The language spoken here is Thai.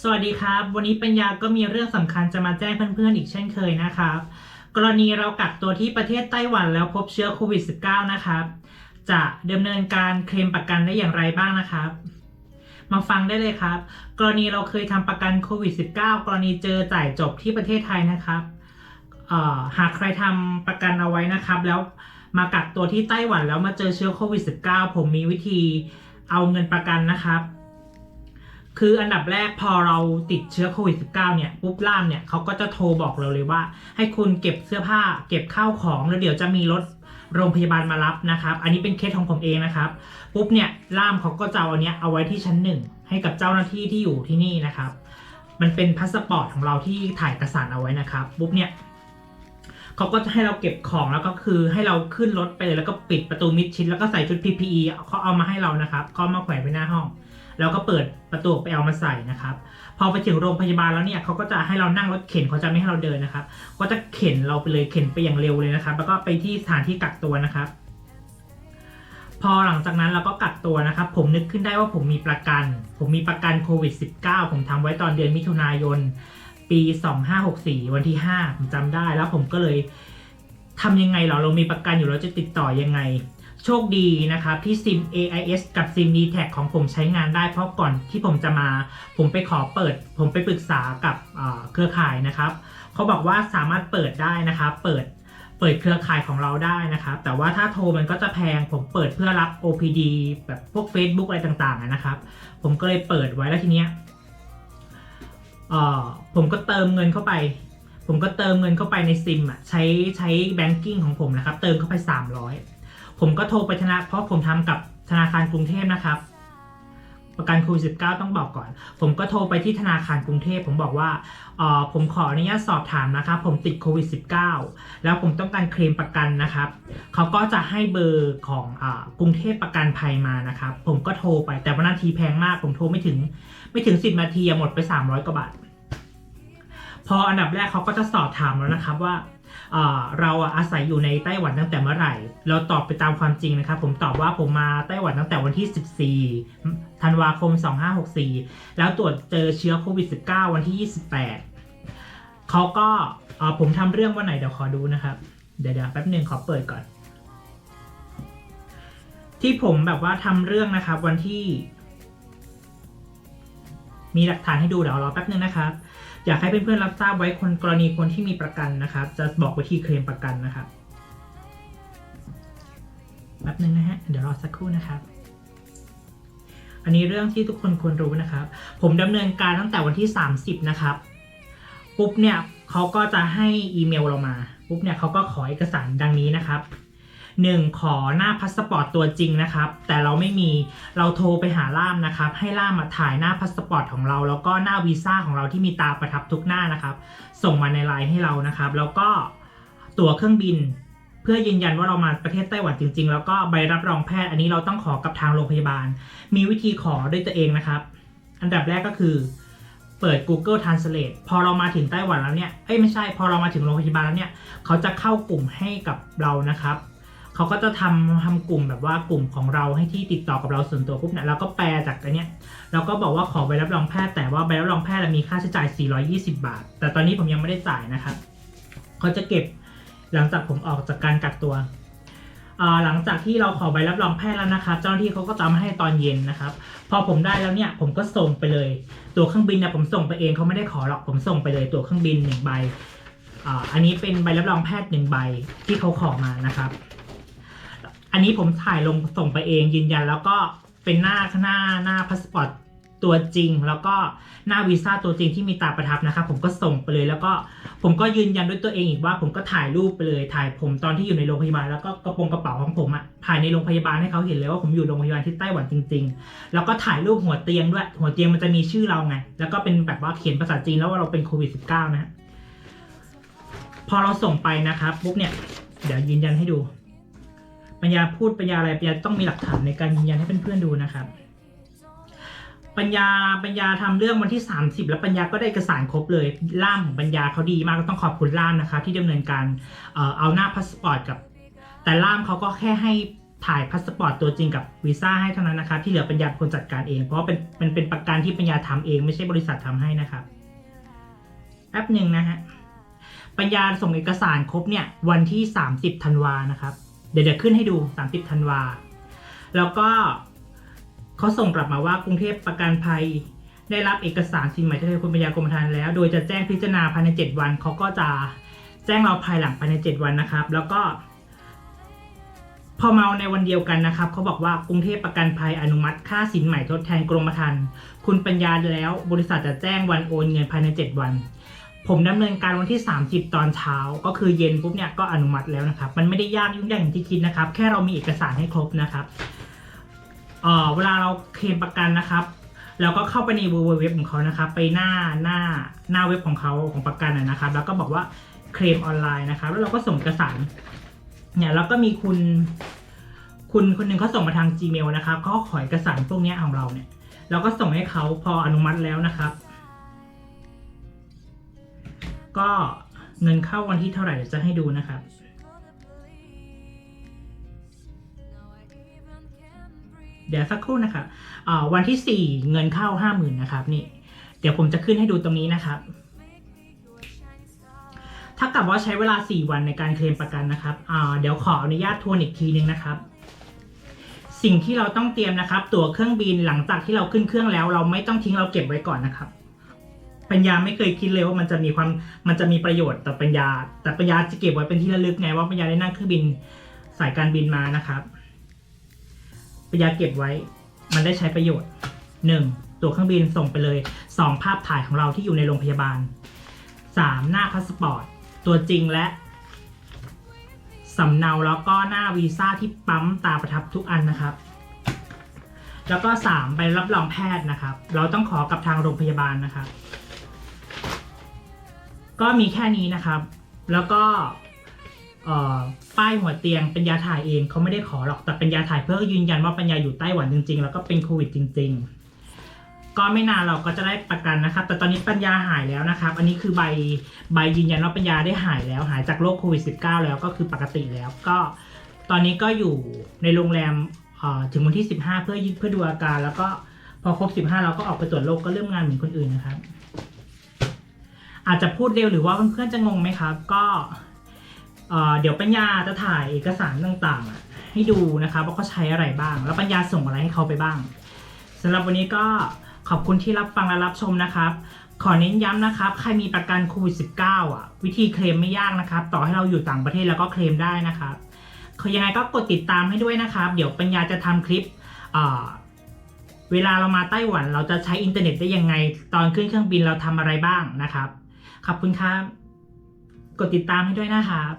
สวัสดีครับ วันนี้ปัญญาก็มีเรื่องสำคัญจะมาแจ้งเพื่อนๆอีกเช่นเคยนะครับ กรณีเรากักตัวที่ประเทศไต้หวันแล้วพบเชื้อโควิด -19 นะครับ จะดำเนินการเคลมประกันได้อย่างไรบ้างนะครับ มาฟังได้เลยครับ กรณีเราเคยทำประกันโควิด -19 กรณีเจอจ่ายจบที่ประเทศไทยนะครับหากใครทำประกันเอาไว้นะครับ แล้วมากักตัวที่ไต้หวันแล้วมาเจอเชื้อโควิด -19 ผมมีวิธีเอาเงินประกันนะครับ คืออันดับแรกพอเราติดเชื้อโควิด -19 เนี่ยปุ๊บล่ามเนี่ยเขาก็จะโทรบอกเราเลยว่า ให้คุณเก็บเสื้อผ้า เก็บข้าวของแล้วเดี๋ยวจะมีรถโรงพยาบาลมารับนะครับ อันนี้เป็นเคสของผมเองนะครับ ปุ๊บเนี่ยล่ามเขาก็จะเอาอันเนี้ยเอาไว้ที่ชั้นหนึ่งให้กับเจ้าหน้าที่ที่อยู่ที่นี่นะครับ มันเป็นพาสปอร์ตของเราที่ถ่ายเอกสารเอาไว้นะครับ ปุ๊บเนี่ยเขาก็จะให้เราเก็บของแล้วก็คือให้เราขึ้นรถไปเลยแล้วก็ปิดประตูมิดชิดแล้วก็ใส่ชุด PPE เขาเอามาให้เรานะครับเขาเอามาแขวนไว้หน้าห้อง แล้วก็เปิดประตูไปเอามาใส่นะครับ พอไปถึงโรงพยาบาลแล้วเนี่ยเขาก็จะให้เรานั่งรถเข็นเขาจะไม่ให้เราเดินนะครับ ก็จะเข็นเราไปเลยเข็นไปอย่างเร็วเลยนะครับ แล้วก็ไปที่สถานที่กักตัวนะครับ พอหลังจากนั้นเราก็กักตัวนะครับ ผมนึกขึ้นได้ว่าผมมีประกัน ผมมีประกันโควิด -19 ผมทำไว้ตอนเดือนมิถุนายน ปี 2564 วันที่ 5 ผมจำได้แล้วผมก็เลยทำยังไงเหรอเรามีประกันอยู่แล้วจะติดต่อยังไง โชคดีนะครับที่ซิม AIS กับซิม d t แทของผมใช้งานได้เพราะก่อนที่ผมจะมา ผมไปขอเปิด ผมไปปรึกษากับเครือข่ายนะครับเขาบอกว่าสามารถเปิดได้นะครับเปิดเปิดเครือข่ายของเราได้นะครับ แต่ว่าถ้าโทรมันก็จะแพงผมเปิดเพื่อรับ OPD แบบพวก Facebook อะไรต่างๆนะครับ ผมก็เลยเปิดไว้แล้วทีเนี้ยผมก็เติมเงินเข้าไป ผมก็เติมเงินเข้าไปในซิมอะใช้ใช้แบงกิ้งของผมนะครับ เติมเข้าไป 300 ผมก็โทรไปธนาเพราะผมทำกับธนาคารกรุงเทพนะครับ ประกันโควิด19ต้องบอกก่อน ผมก็โทรไปที่ธนาคารกรุงเทพผมบอกว่าเออผมขออนุญาตสอบถามนะครับ ผมติดโควิด -19 แล้วผมต้องการเคลมประกันนะครับเขาก็จะให้เบอร์ของอกรุงเทพประกันภัยมานะครับ ผมก็โทรไปแต่ว่านาทีแพงมาก ผมโทรไม่ถึงไม่ถึง 10 นาทีหมดไป 300กว่าบาทพออันดับแรกเขาก็จะสอบถามแล้วนะครับว่า เราอาศัยอยู่ในไต้หวันตั้งแต่เมื่อไหร่ เราตอบไปตามความจริงนะครับ ผมตอบว่าผมมาไต้หวันตั้งแต่วันที่ 14 ธันวาคม 2564 แล้วตรวจเจอเชื้อโควิด 19 วันที่ 28 เขาก็ผมทำเรื่องวันไหนเดี๋ยวขอดูนะครับ เดี๋ยวเดี๋ยวแป๊บหนึ่งขอเปิดก่อน ที่ผมแบบว่าทำเรื่องนะครับวันที่ มีหลักฐานให้ดูเดี๋ยวรอแป๊บนึงนะครับ อยากให้เพื่อนๆรับทราบไว้คนกรณีคนที่มีประกันนะครับ จะบอกวิธีเคลมประกันนะครับแป๊บนึงนะฮะเดี๋ยวรอสักครู่นะครับอันนี้เรื่องที่ทุกคนควรรู้นะครับ ผมดำเนินการตั้งแต่วันที่ 30 นะครับ ปุ๊บเนี่ยเขาก็จะให้อีเมลเรามา ปุ๊บเนี่ยเขาก็ขอเอกสารดังนี้นะครับ หนึ่งขอหน้าพาสปอร์ตตัวจริงนะครับ แต่เราไม่มีเราโทรไปหาล่ามนะครับ ให้ล่ามมาถ่ายหน้าพาสปอร์ตของเรา แล้วก็หน้าวีซ่าของเราที่มีตาประทับทุกหน้านะครับ ส่งมาในไลน์ให้เรานะครับ แล้วก็ตั๋วเครื่องบิน เพื่อยืนยันว่าเรามาประเทศไต้หวันจริง ๆ แล้วก็ใบรับรองแพทย์ อันนี้เราต้องขอกับทางโรงพยาบาล มีวิธีขอด้วยตัวเองนะครับ อันดับแรกก็คือเปิด Google Translate พอเรามาถึงไต้หวันแล้วเนี่ย เอ้ยไม่ใช่ พอเรามาถึงโรงพยาบาลแล้วเนี่ย เขาจะเข้ากลุ่มให้กับเรานะครับ เขาก็จะทำทำกลุ่มแบบว่ากลุ่มของเราให้ที่ติดต่อกับเราส่วนตัวปุ๊บเนี่ยเราก็แปลจากอันเนี้ยเราก็บอกว่าขอใบรับรองแพทย์แต่ว่าใบรับรองแพทย์มีค่าใช้จ่าย 420 บาท แต่ตอนนี้ผมยังไม่ได้จ่ายนะครับเขาจะเก็บหลังจากผมออกจากการกักตัวหลังจากที่เราขอใบรับรองแพทย์แล้วนะครับ เจ้าหน้าที่เขาก็จะมาให้ตอนเย็นนะครับ พอผมได้แล้วเนี่ยผมก็ส่งไปเลย ตัวเครื่องบินเนี่ยผมส่งไปเองเขาไม่ได้ขอหรอกผมส่งไปเลยตัวเครื่องบินหนึ่งใบอันนี้เป็นใบรับรองแพทย์หนึ่งใบที่เขาขอมานะครับ อันนี้ผมถ่ายลงส่งไปเองยืนยัน แล้วก็เป็นหน้าหน้าหน้าพาสปอร์ตตัวจริง แล้วก็หน้าวีซ่าตัวจริงที่มีตาประทับนะครับผมก็ส่งไปเลยแล้วก็ผมก็ยืนยันด้วยตัวเองอีกว่า ผมก็ถ่ายรูปไปเลยถ่ายผมตอนที่อยู่ในโรงพยาบาลแล้วก็กระโปรงกระเป๋าของผมอะถ่ายในโรงพยาบาลให้เขาเห็นเลยว่าผมอยู่โรงพยาบาลที่ไต้หวันจริง ๆ แล้วก็ถ่ายรูปหัวเตียงด้วย หัวเตียงมันจะมีชื่อเราไง แล้วก็เป็นแบบว่าเขียนภาษาจีนแล้วว่าเราเป็นโควิด -19 นะฮะพอเราส่งไปนะครับปุ๊บเนี่ยเดี๋ยวยืนยันให้ดู ปัญญาพูดปัญญาอะไรปัญญาต้องมีหลักฐานในการยืนยันให้เพื่อนๆดูนะครับ ปัญญาปัญญาทำเรื่องวันที่ 30 แล้วปัญญาก็ได้เอกสารครบเลยล่ามของปัญญาเขาดีมากก็ต้องขอบคุณล่ามนะคะ ที่ดำเนินการเอาหน้าพาสปอร์ตกับ แต่ล่ามเขาก็แค่ให้ถ่ายพาสปอร์ตตัวจริงกับวีซ่าให้เท่านั้นนะครับที่เหลือปัญญาเป็นคนจัดการเอง เพราะว่าเป็นมันเป็นประกันที่ปัญญาทำเองไม่ใช่บริษัททำให้นะครับแป๊บหนึ่งนะฮะปัญญาส่งเอกสารครบเนี่ยวันที่ 30ธันวานะครับ เดี๋ยวเดี๋ยวขึ้นให้ดู 30ธันวา แล้วก็เขาส่งกลับมาว่ากรุงเทพประกันภัย ได้รับเอกสารสินใหม่ที่คุณปัญญากรมธรรม์แล้ว โดยจะแจ้งพิจารณาภายใน 7 วันเขาก็จะแจ้งเราภายหลังภายใน 7 วันนะครับ แล้วก็ พอเมาในวันเดียวกันนะครับเขาบอกว่ากรุงเทพประกันภัยอนุมัติ ค่าสินใหม่ทดแทนกรมธรรม์คุณปัญญาแล้ว บริษัทจะแจ้งวันโอนเงินภายใน 7 วัน ผมดำเนินการวันที่ 30 ตอนเช้า ก็คือเย็นปุ๊บเนี่ยก็อนุมัติแล้วนะครับ มันไม่ได้ยากยุ่งยากอย่างที่คิดนะครับ แค่เรามีเอกสารให้ครบนะครับเอ่อเวลาเราเคลมประกันนะครับเราก็เข้าไปในเว็บของเขานะครับ ไปหน้าหน้าหน้าเว็บของเขาของประกันนะนะครับ แล้วก็บอกว่าเคลมออนไลน์นะครับ แล้วเราก็ส่งเอกสารเนี่ยแล้วก็มีคุณ คุณคนหนึ่งเขาส่งมาทาง Gmail นะครับเขาขอเอกสารพวกนี้ของเราเนี่ย เราก็ส่งให้เขาพออนุมัติแล้วนะครับ ก็เงินเข้าวันที่เท่าไหร่เดี๋ยวจะให้ดูนะครับ เดี๋ยวสักครู่นะครับอ่าวันที่สี่เงินเข้าห้าหมื่นนะครับนี่ เดี๋ยวผมจะขึ้นให้ดูตรงนี้นะครับถ้ากับว่าใช้เวลา 4 วันในการเคลมประกันนะครับอ่าเดี๋ยวขออนุญาตทวนอีกทีนึงนะครับ สิ่งที่เราต้องเตรียมนะครับ ตั๋วเครื่องบินหลังจากที่เราขึ้นเครื่องแล้ว เราไม่ต้องทิ้งเราเก็บไว้ก่อนนะครับ ปัญญาไม่เคยคิดเลยว่ามันจะมีความมันจะมีประโยชน์ต่อปัญญา แต่ปัญญาจะเก็บไว้เป็นที่ระลึกไงว่าปัญญาได้นั่งเครื่องบินสายการบินมานะครับปัญญาเก็บไว้มันได้ใช้ประโยชน์หนึ่งตัวเครื่องบินส่งไปเลยสองภาพถ่ายของเราที่อยู่ในโรงพยาบาลสามหน้าพาสปอร์ตตัวจริงและสำเนาแล้วก็หน้าวีซ่าที่ปั๊มตาประทับทุกอันนะครับ แล้วก็สามใบรับรองแพทย์นะครับ เราต้องขอกับทางโรงพยาบาลนะครับ ก็มีแค่นี้นะครับ แล้วก็ป้ายหัวเตียงเป็นยาถ่ายเองเขาไม่ได้ขอหรอกแต่เป็นยาถ่ายเพื่อยืนยันว่าปัญญาอยู่ไต้หวันจริง ๆ แล้วก็เป็นโควิดจริง ๆ ก็ไม่นานเราก็จะได้ประกันนะครับ แต่ตอนนี้ปัญญาหายแล้วนะครับ อันนี้คือใบใบยืนยันว่าปัญญาได้หายแล้ว หายจากโรคโควิด -19 แล้วก็คือปกติแล้วก็ตอนนี้ก็อยู่ในโรงแรมถึงวันที่ 15 เพื่อเพื่อดูอาการ แล้วก็พอครบ 15 เราก็ออกไปตรวจโรคก็เริ่มงานเหมือนคนอื่นนะครับ อาจจะพูดเร็วหรือว่าเพื่อนๆจะงงไหมครับ ก็เดี๋ยวปัญญาจะถ่ายเอกสารต่างๆ ให้ดูนะครับว่าเขาใช้อะไรบ้าง แล้วปัญญาส่งอะไรให้เขาไปบ้างสำหรับวันนี้ก็ขอบคุณที่รับฟังและรับชมนะครับ ขอเน้นย้ำนะครับ ใครมีประกันโควิด -19 อะ วิธีเคลมไม่ยากนะครับ ต่อให้เราอยู่ต่างประเทศแล้วก็เคลมได้นะครับคือยังไงก็กดติดตามให้ด้วยนะครับ เดี๋ยวปัญญาจะทำคลิปเอ่อเวลาเรามาไต้หวันเราจะใช้อินเทอร์เน็ตได้ยังไง ตอนขึ้นเครื่องบินเราทำอะไรบ้างนะครับ ขอบคุณครับ กดติดตามให้ด้วยนะครับ